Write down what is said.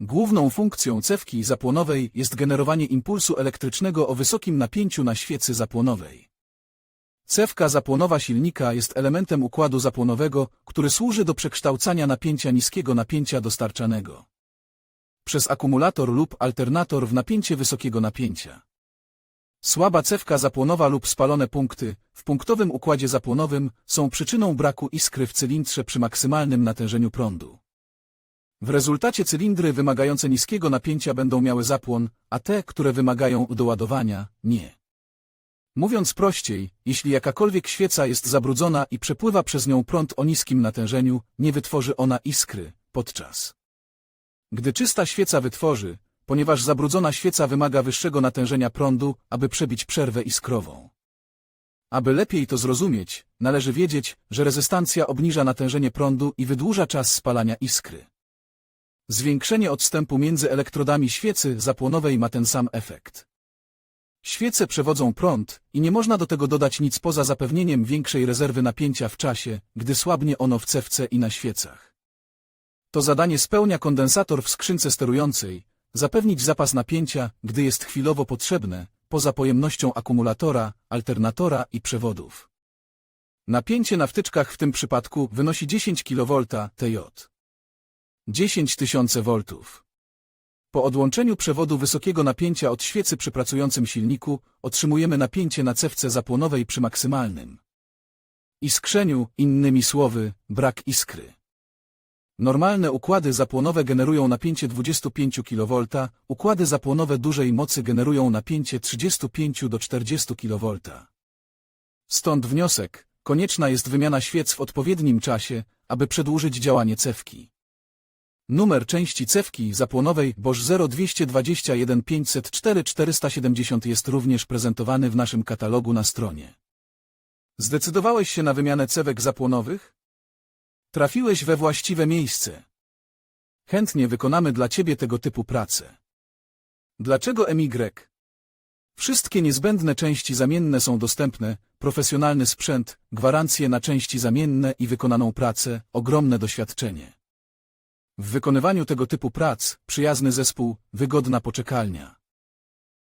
Główną funkcją cewki zapłonowej jest generowanie impulsu elektrycznego o wysokim napięciu na świecy zapłonowej. Cewka zapłonowa silnika jest elementem układu zapłonowego, który służy do przekształcania napięcia niskiego napięcia dostarczanego przez akumulator lub alternator w napięcie wysokiego napięcia. Słaba cewka zapłonowa lub spalone punkty w punktowym układzie zapłonowym są przyczyną braku iskry w cylindrze przy maksymalnym natężeniu prądu. W rezultacie cylindry wymagające niskiego napięcia będą miały zapłon, a te, które wymagają doładowania, nie. Mówiąc prościej, jeśli jakakolwiek świeca jest zabrudzona i przepływa przez nią prąd o niskim natężeniu, nie wytworzy ona iskry podczas. Gdy czysta świeca wytworzy, ponieważ zabrudzona świeca wymaga wyższego natężenia prądu, aby przebić przerwę iskrową. Aby lepiej to zrozumieć, należy wiedzieć, że rezystancja obniża natężenie prądu i wydłuża czas spalania iskry. Zwiększenie odstępu między elektrodami świecy zapłonowej ma ten sam efekt. Świece przewodzą prąd i nie można do tego dodać nic poza zapewnieniem większej rezerwy napięcia w czasie, gdy słabnie ono w cewce i na świecach. To zadanie spełnia kondensator w skrzynce sterującej, zapewnić zapas napięcia, gdy jest chwilowo potrzebne, poza pojemnością akumulatora, alternatora i przewodów. Napięcie na wtyczkach w tym przypadku wynosi 10 kV TJ. 10 tysięcy voltów. Po odłączeniu przewodu wysokiego napięcia od świecy przy pracującym silniku otrzymujemy napięcie na cewce zapłonowej przy maksymalnym iskrzeniu, innymi słowy, brak iskry. Normalne układy zapłonowe generują napięcie 25 kV, układy zapłonowe dużej mocy generują napięcie 35 do 40 kV. Stąd wniosek, konieczna jest wymiana świec w odpowiednim czasie, aby przedłużyć działanie cewki. Numer części cewki zapłonowej Bosch 0221 504 470 jest również prezentowany w naszym katalogu na stronie. Zdecydowałeś się na wymianę cewek zapłonowych? Trafiłeś we właściwe miejsce. Chętnie wykonamy dla Ciebie tego typu pracę. Dlaczego MY? Wszystkie niezbędne części zamienne są dostępne, profesjonalny sprzęt, gwarancje na części zamienne i wykonaną pracę, ogromne doświadczenie. W wykonywaniu tego typu prac przyjazny zespół, wygodna poczekalnia.